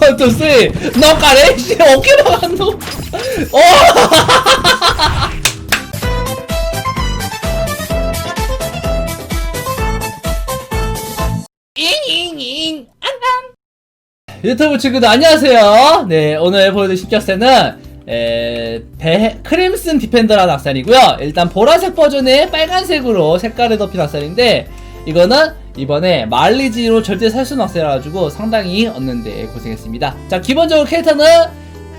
원투 쓰리 너 가래? 씨 어깨 박았노 어! 잉잉잉. 안녕 유튜브 친구들 안녕하세요. 네 오늘 보여드릴 십격세는 에, 배, 크림슨 디펜더라는 악산이고요. 일단 보라색 버전에 빨간색으로 색깔을 덮인 악산인데 이거는 이번에 말리지로 절대 살 수는 없어요 가지고 상당히 얻는데 고생했습니다. 자 기본적으로 캐릭터는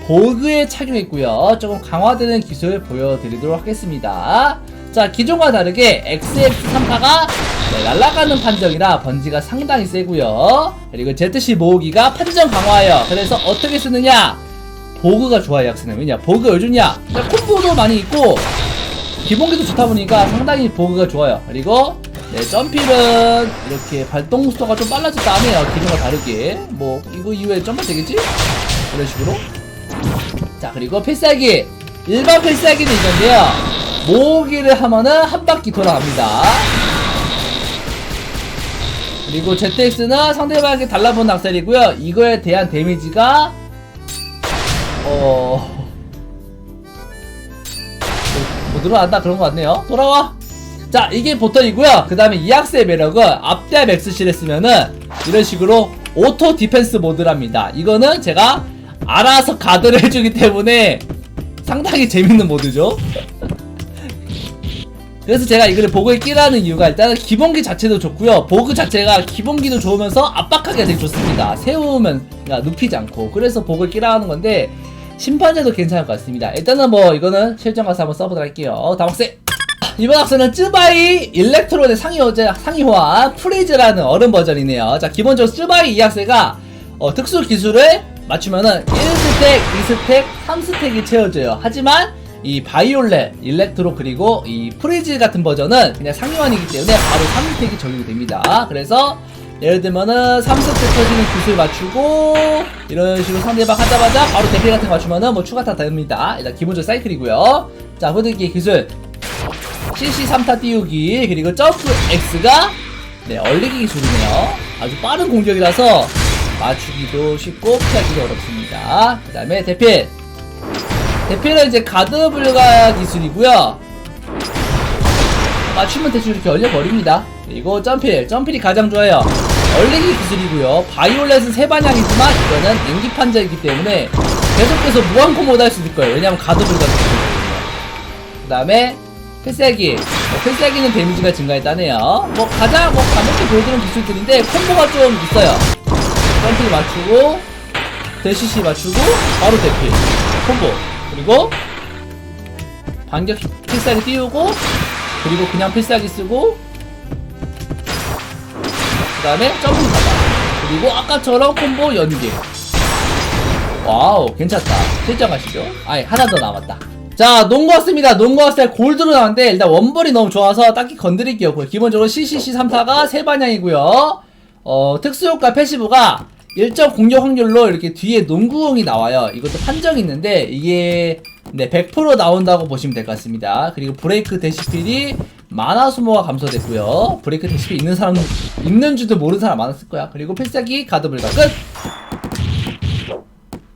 보그에 착용했고요. 조금 강화되는 기술 보여드리도록 하겠습니다. 자 기존과 다르게 XX3파가 네, 날아가는 판정이라 번지가 상당히 세고요. 그리고 ZC 모으기가 판정 강화예요 그래서 어떻게 쓰느냐? 보그가 좋아요 약스는. 왜냐? 보그가 왜 좋냐? 자, 콤보도 많이 있고 기본기도 좋다 보니까 상당히 보그가 좋아요. 그리고 네, 점필은 이렇게 발동 속도가 좀 빨라졌다 하네요. 기존과 다르게 뭐 이거 이후에 점프 되겠지? 이런 식으로. 자 그리고 필살기. 일반 필살기는 이건데요. 모으기를 하면은 한 바퀴 돌아갑니다. 그리고 ZX는 상대방에게 달라붙는 악셀이고요. 이거에 대한 데미지가 어... 뭐, 뭐 들어간다 그런 것 같네요. 돌아와 자 이게 보통이고요. 그 다음에 이 악셀의 매력은 앞대 맥스실에 쓰면은 이런 식으로 오토 디펜스 모드랍니다. 이거는 제가 알아서 가드를 해주기 때문에 상당히 재밌는 모드죠. 그래서 제가 이거를 보그에 끼라는 이유가 일단은 기본기 자체도 좋고요. 보그 자체가 기본기도 좋으면서 압박하기가 되게 좋습니다. 세우면 그러니까 눕히지 않고. 그래서 보그를 끼라 하는 건데 심판제도 괜찮을 것 같습니다. 일단은 뭐 이거는 실전 가서 한번 써보도록 할게요. 다박세 이번 학생은 쯔바이 일렉트론의 상위호재, 상위호환 프리즈라는 어른 버전이네요 자 기본적으로 쯔바이 이 학생가 어, 특수 기술을 맞추면은 1스택, 2스택, 3스택이 채워져요 하지만 이 바이올렛, 일렉트로 그리고 이 프리즈 같은 버전은 그냥 상위환이기 때문에 바로 3스택이 적용이 됩니다. 그래서 예를 들면은 3스택 터지는 기술 맞추고 이런 식으로 상대방 하자마자 바로 대피 같은 거 맞추면은 뭐 추가 타 됩니다. 일단 기본적 사이클이고요. 자, 후드기 기술 CC 3타 띄우기 그리고 점프 X가 네, 얼리기 기술이네요. 아주 빠른 공격이라서 맞추기도 쉽고 피하기도 어렵습니다. 그 다음에 대필 대필은 이제 가드 불가 기술이고요. 맞추면 대충 이렇게 얼려버립니다. 그리고 점필, 점필이 가장 좋아요. 얼리기 기술이고요. 바이올렛은 세 반향이지만 이거는 인기 판자이기 때문에 계속해서 무한 콤보도 할 수 있을 거예요. 왜냐하면 가드 불가 기술이거든요. 그 다음에 필살기. 뭐 필살기는 데미지가 증가했다네요. 뭐 가장 뭐 가볍게 보여드는 기술들인데 콤보가 좀 있어요. 점필 맞추고 대시시 맞추고 바로 대필. 콤보. 그리고 반격 필살기 띄우고 그리고 그냥 필살기 쓰고 그 다음에 점프 가다 그리고 아까처럼 콤보 연계. 와우 괜찮다. 실장하시죠. 아니 하나 더 남았다 자 농구 왔습니다 때 골드로 나왔는데 일단 원벌이 너무 좋아서 딱히 건드릴 게 없고요 기본적으로 CCC 3타가 세 반향이고요 어 특수효과 패시브가 일정 공격 확률로 이렇게 뒤에 농구공이 나와요. 이것도 판정이 있는데 이게 네, 100% 나온다고 보시면 될 것 같습니다. 그리고 브레이크 대시필이 만화 소모가 감소됐고요. 브레이크 대시필 있는 사람 있는 줄도 모르는 사람 많았을 거야. 그리고 필살기 가드 불가 끝.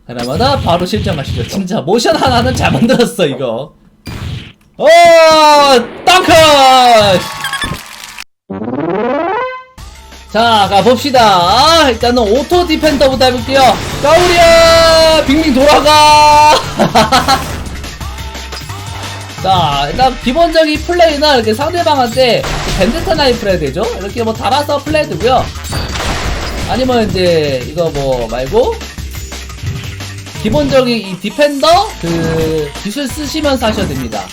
그러면은 바로 실전하시죠. 진짜 모션 하나는 잘 만들었어 이거. 어, 땅크! 자, 가봅시다. 아, 일단은 오토 디펜더부터 해볼게요. 까우리야! 빙빙 돌아가! 자, 일단 기본적인 플레이는 이렇게 상대방한테 벤데타 나이프를 해야 되죠? 이렇게 뭐 달아서 플레이 되고요. 아니면 이제 이거 뭐 말고 기본적인 이 디펜더 그 기술 쓰시면서 하셔야 됩니다.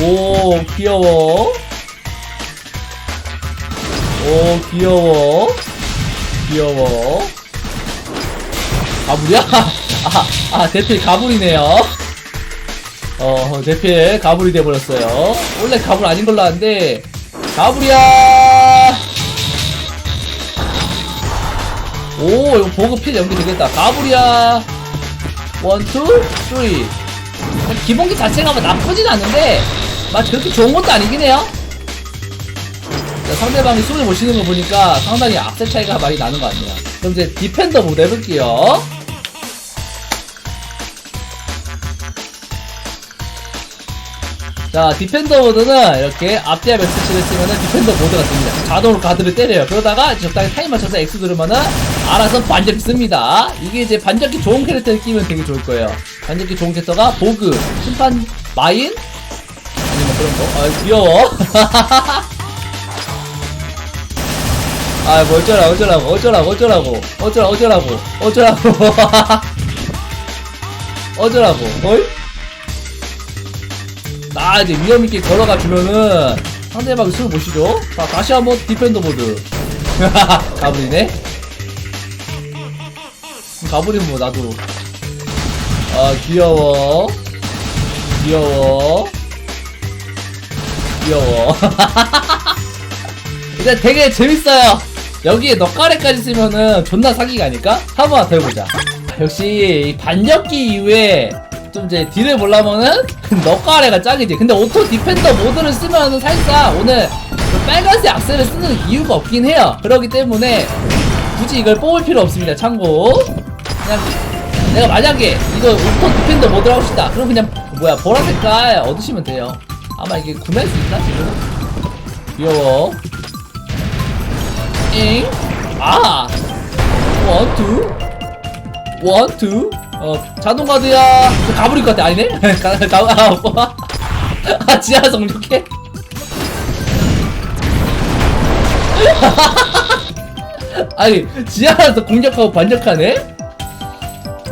오, 귀여워. 오 귀여워 귀여워 가불이야? 아, 아 대필 가불이네요 어 대필 가불이 돼버렸어요 원래 가불 아닌 걸로 아는데 가불이야 오 이거 보급 필 연기 되겠다 가불이야 원투 쓰리 기본기 자체가 뭐 나쁘진 않은데 막 그렇게 좋은 것도 아니긴 해요 자, 상대방이 숨을 못 쉬는 거 보니까 상당히 악셀 차이가 많이 나는 것 같네요. 그럼 이제 디펜더 모드 해볼게요. 자, 디펜더 모드는 이렇게 앞뒤에 매스치를 쓰면은 디펜더 모드가 됩니다. 자동으로 카드를 때려요. 그러다가 적당히 타임 맞춰서 X 누르면은 알아서 반격기 씁니다. 이게 이제 반격기 좋은 캐릭터를 끼면 되게 좋을 거예요. 반격기 좋은 캐릭터가 보그, 심판, 마인, 아니면 그런 거. 아, 귀여워. 아, 뭐 어쩌라고, 어쩌라고, 어쩌라고, 어쩌라고, 어쩌라고, 어쩌라고, 어쩌라고. 어쩌라고, 어이? 나 이제 위험있게 걸어가 주면은 상대방이 숨을 못 쉬죠? 자, 다시 한번 디펜더 모드. 가버리네? 가버리면 뭐, 나도. 아, 귀여워. 귀여워. 귀여워. 일단 되게 재밌어요. 여기에 넉가래까지 쓰면은 존나 사기가 아닐까? 한번 더 해보자. 역시 이 반격기 이후에 좀 이제 딜을 보려면은 넉가래가 짱이지. 근데 오토 디펜더 모드를 쓰면은 살짝 오늘 그 빨간색 악셀을 쓰는 이유가 없긴 해요. 그렇기 때문에 굳이 이걸 뽑을 필요 없습니다. 참고. 그냥 내가 만약에 이거 오토 디펜더 모드를 하고 싶다. 그럼 그냥 뭐야 보라 색깔 얻으시면 돼요. 아마 이게 구매할 수 있나 지금? 귀여워. 잉? 아! 원, 투. 원, 투. 어, 자동 가드야. 저 가버릴 것 같아. 아니네? 가, 가, 아, 지하 성적해? 아니, 지하에서 공격하고 반격하네?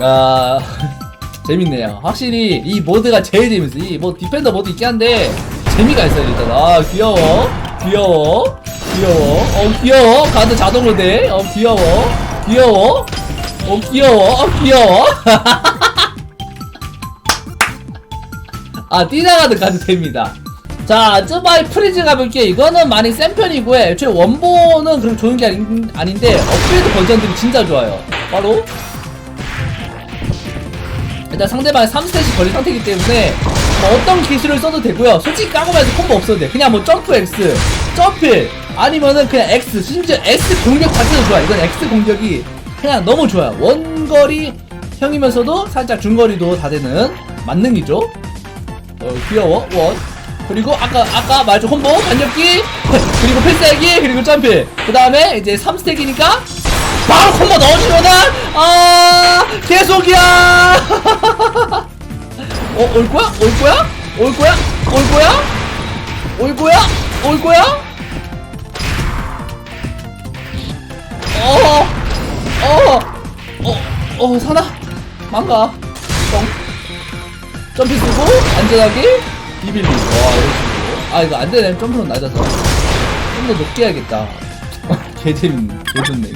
아, 재밌네요. 확실히 이 모드가 제일 재밌어. 이 뭐 디펜더 모드 있긴 한데, 재미가 있어요, 일단. 아, 귀여워. 귀여워. 귀여워. 어, 귀여워. 가드 자동으로 돼. 어, 귀여워. 귀여워. 어, 귀여워. 어, 귀여워. 아, 뛰나가는 가도 됩니다. 자, 쯔바이 프리즈 가볼게요. 이거는 많이 센 편이고요. 애초에 원본은 그렇게 좋은 게 아닌, 아닌데, 업그레이드 버전들이 진짜 좋아요. 바로, 일단 상대방이 3스탯이 걸린 상태이기 때문에 뭐 어떤 기술을 써도 되고요. 솔직히 까고 말해서 콤보 없어도 돼. 그냥 뭐 점프 X, 점프 아니면은 그냥 X, 심지어 X 공격 자체도 좋아. 이건 X 공격이 그냥 너무 좋아요. 원거리 형이면서도 살짝 중거리도 다 되는 만능이죠. 어, 귀여워. 원. 그리고 아까 아까 말했죠. 콤보 반격기. 그리고 필살기 그리고 점프. 그 다음에 이제 3스택이니까 바로 콤보 넣어주면은 아 계속이야. 어 올 거야? 올 거야? 올 거야? 올 거야? 올 거야? 올 거야 어어어 어 사나? 망가. 뻥. 점프 쓰고 안전하게. 비빌리. 와 이런 식으로? 아 이거 안되네. 점프는 낮아서. 좀 더 높게 해야겠다. 개 재밌네 개 좋네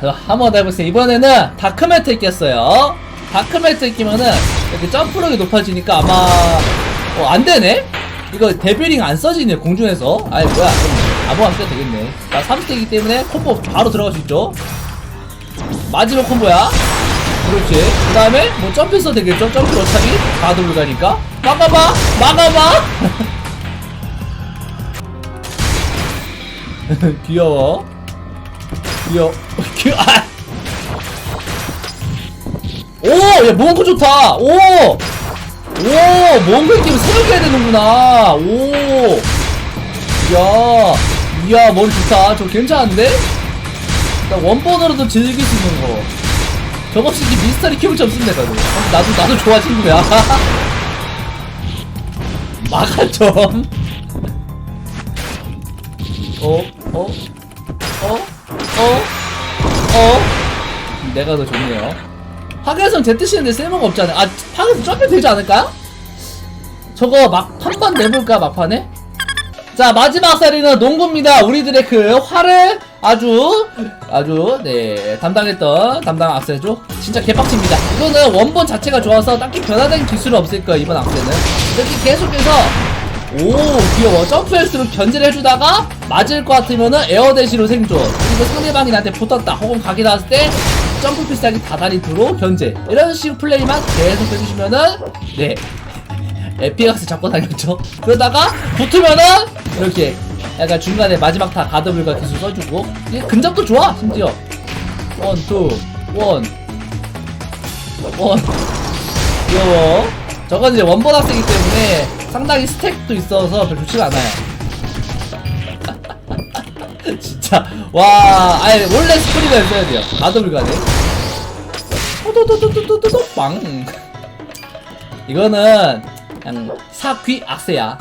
이거. 한번 더 해보세요. 이번에는 다크매트 꼈어요. 다크매트 끼면은 이렇게 점프력이 높아지니까 아마 어 안되네? 이거 데빌링 안 써지네 공중에서. 아이 뭐야. 아무 안 껴도 되겠네. 나 3스택이기 때문에 콤보 바로 들어갈 수 있죠 마지막 콤보야 그렇지. 그 다음에 뭐 점프 써도 되겠죠? 점프 어차피 다 돌고 가니까. 막아봐! 막아봐! 귀여워. 귀여워. 귀 아! 오! 야, 몽크 좋다! 오! 오! 몽크 끼면 새롭게 해야 되는구나! 오! 이야, 이야, 머리 좋다. 저 괜찮은데? 나 원본으로도 즐길 수 있는 거. 저거 없이 이제 미스터리 없습니다, 나도. 어, 나도, 나도 좋아, 친구야. 막아, 좀. 어, 어, 어, 어, 어. 내가 더 좋네요. 파괴선 쓰는데 쓸모가 없잖아요. 아, 파괴선 점프 되지 않을까요? 저거 막, 한 번 내볼까, 막판에? 자 마지막 사리는 농구입니다. 우리들의 그 활을 아주 아주 네 담당했던 담당 악세죠. 진짜 개빡칩니다. 이거는 원본 자체가 좋아서 딱히 변화된 기술은 없을 거예요 이번 악세는. 이렇게 계속해서 오 귀여워 점프할수록 견제를 해주다가 맞을 것 같으면은 에어대시로 생존 그리고 상대방이 나한테 붙었다 혹은 각이 나왔을 때 점프 필살기 다다리트로 견제 이런 식으로 플레이만 계속 해주시면은 네 에피가스 잡고 다녔죠. 그러다가 붙으면은 이렇게 약간 중간에 마지막 타 가드블과 기술 써주고 이게 근접도 좋아 심지어 원, 투, 원, 원. 귀여워. 저건 이제 원본 학생이기 때문에 상당히 스택도 있어서 별 좋지가 않아요. 진짜 와, 아니 원래 스프리가 있어야 돼요. 가도를 가네. 호도도도도도도 빵. 이거는 그냥 사귀 악세야.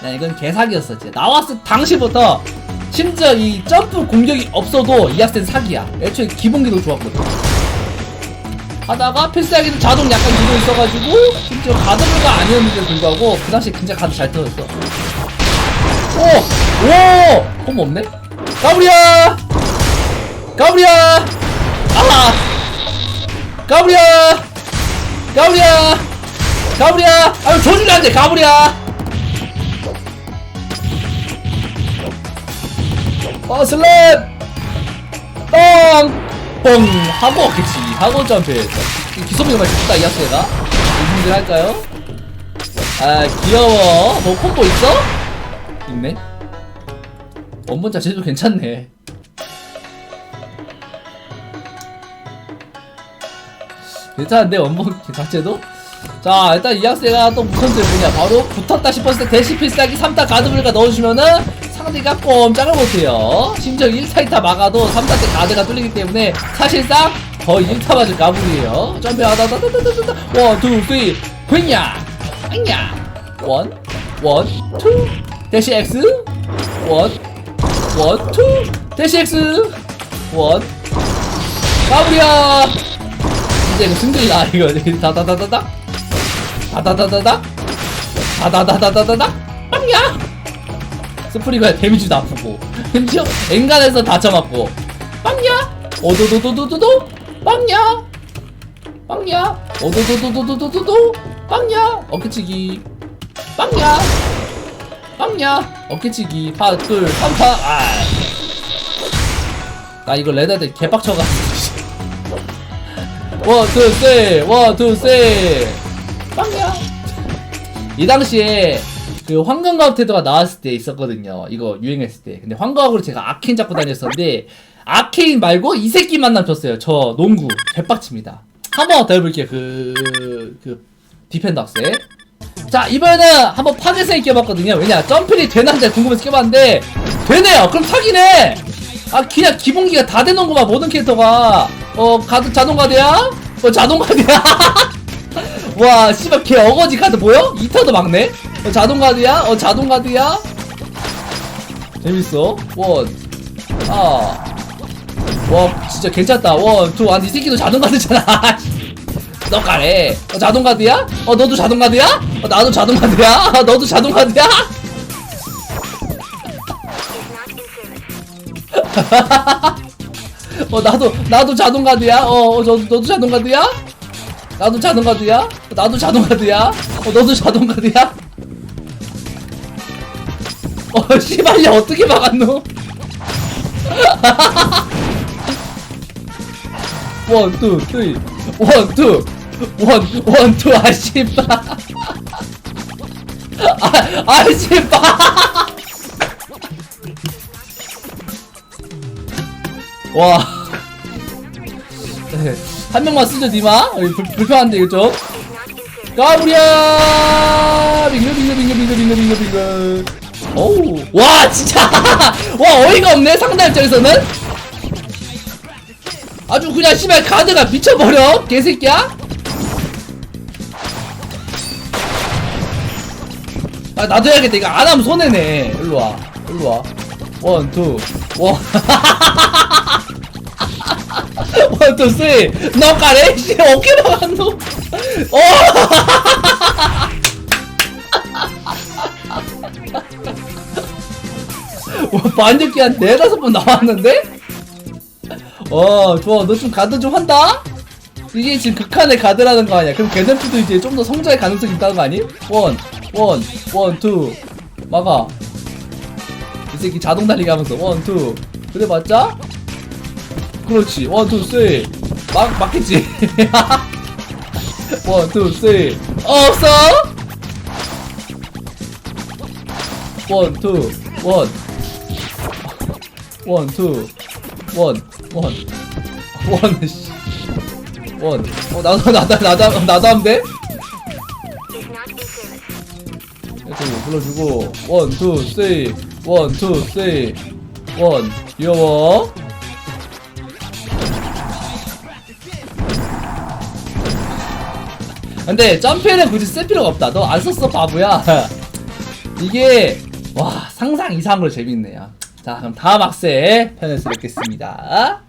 그냥 이건 개사기였어. 진짜 나왔을 당시부터 심지어 이 점프 공격이 없어도 이 학생 사기야. 애초에 기본기도 좋았거든. 하다가 필살기는 자동 약간 기도 있어가지고 심지어 가드가 아니었는데도 불구하고 그 당시 진짜 가드 잘 터졌어. 오! 오! 콤보 없네? 가브리야! 가브리야! 아! 가브리야! 가브리야! 가브리야! 아유 조준이 안 돼! 가브리야! 어 슬랩! 뻥! 뻥! 하고 없겠지. 하고 점프했어. 기소미가 많이 좋다, 이 학생가? 무슨 할까요? 아, 귀여워. 뭐 콤보 있어? 있네. 원본 자체도 괜찮네. 괜찮은데, 원본 자체도? 자, 일단 이 학생가 또 무슨 들 뭐냐. 바로 붙었다 싶었을 때 대시 필살기 3타 가드블가 넣어주면은 상대가 꼼짝을 못해요. 심지어 1타, 2타 막아도 3타 때 가드가 뚫리기 때문에 사실상 거의 1타 맞을 가불이에요. 점프하다, 다다다다다다. 원, 투, 쓰리, 그냥, 그냥. 원, 원, 투, 대시 X, 원, 원, 투, 대시 X, 원. 가불이야! 이제 이거 승들이다, 이거. 다다다다다. 다다다다다. 다다다다다다. 빵야! 스프리가 데미지도 아프고. 심지어 엔간에서 다쳐 맞고. 빵야! 오도도도도도도? 빵야! 빵야! 오도도도도도도도? 빵야! 어깨치기. 빵야! 빵야! 어깨치기. 파둘 삼파 아나 이거 레드한테 개빡쳐가지고. 빵야 이 당시에 그 황금가옥 태도가 나왔을 때 있었거든요. 이거 유행했을 때. 근데 황금가옥으로 제가 아케인 잡고 다녔었는데 아케인 말고 이 새끼 만남 줬어요. 저 농구 개빡칩니다. 한 번 더 해볼게요. 그, 그 디펜더 학생. 자 이번에는 한번 파괴생 있게 해봤거든요. 왜냐 점프리 되는지 궁금해서 껴봤는데 되네요. 그럼 사기네. 아 그냥 기본기가 다 되는구만 모든 캐릭터가. 어 가드 자동 가드야? 어 자동 가드야? 와 씨발 걔 어거지 카드 보여? 2타도 막네? 어, 자동 가드야? 어 자동 가드야? 재밌어 원 아. 와 진짜 괜찮다 원투 아니 이 새끼도 자동 가드잖아 너 가래 어, 자동 가드야? 어 너도 자동 가드야? 어 나도 자동 가드야? 어, 너도 자동 가드야? 어 나도 나도 자동 가드야? 어, 어 저, 너도 자동 가드야? 나도 자동 가드야? 어, 나도 자동 가드야? 어 너도 자동 가드야? 어 씨발 야 어떻게 막았노? 원, 투, 쓰리, 원, 투, 원, 원, 투, 아, 씨발. 아, 아, 씨발. 와. 네, 한 명만 쓰죠, 니마? 어, 불, 불편한데, 이거 좀. 까부랴! 빙글, 빙글, 빙글, 빙글, 빙글, 빙글, 빙글. 어우. 와, 진짜! 와, 어이가 없네, 상대 입장에서는? 아주 그냥 씨발 가드가 미쳐버려 개새끼야 아 나도 해야겠다 이거 안하면 손해네 일로와 일로와 원투 원 원투 쓰리 너 가래? 씨 어깨 나갔노 어 와, 반죽기 한 네다섯 번 나왔는데? 어, 좋아. 너 좀 가드 좀 한다? 이게 지금 극한의 가드라는 거 아니야. 그럼 개점프도 이제 좀 더 성장의 가능성이 있다는 거 아니? 원, 원, 원, 투. 막아. 이 새끼 자동 달리기 하면서 원, 투. 그래 맞자? 그렇지. 원, 투, 쓰리. 막, 맞겠지? 원, 투, 쓰리. 어, 없어? 원, 투, 원. 원, 투, 원, 원. 원, 씨. 원. 어, 나도, 나도, 나도, 나도 하면 돼? 이렇게 불러주고, 원, 투, 쓰리, 원, 투, 쓰리, 원, 귀여워. 근데 점프에는 굳이 쓸 필요가 없다. 너 안 썼어, 바보야. 이게, 와, 상상 이상으로 재밌네요. 자, 그럼 다음 학생 편에서 뵙겠습니다.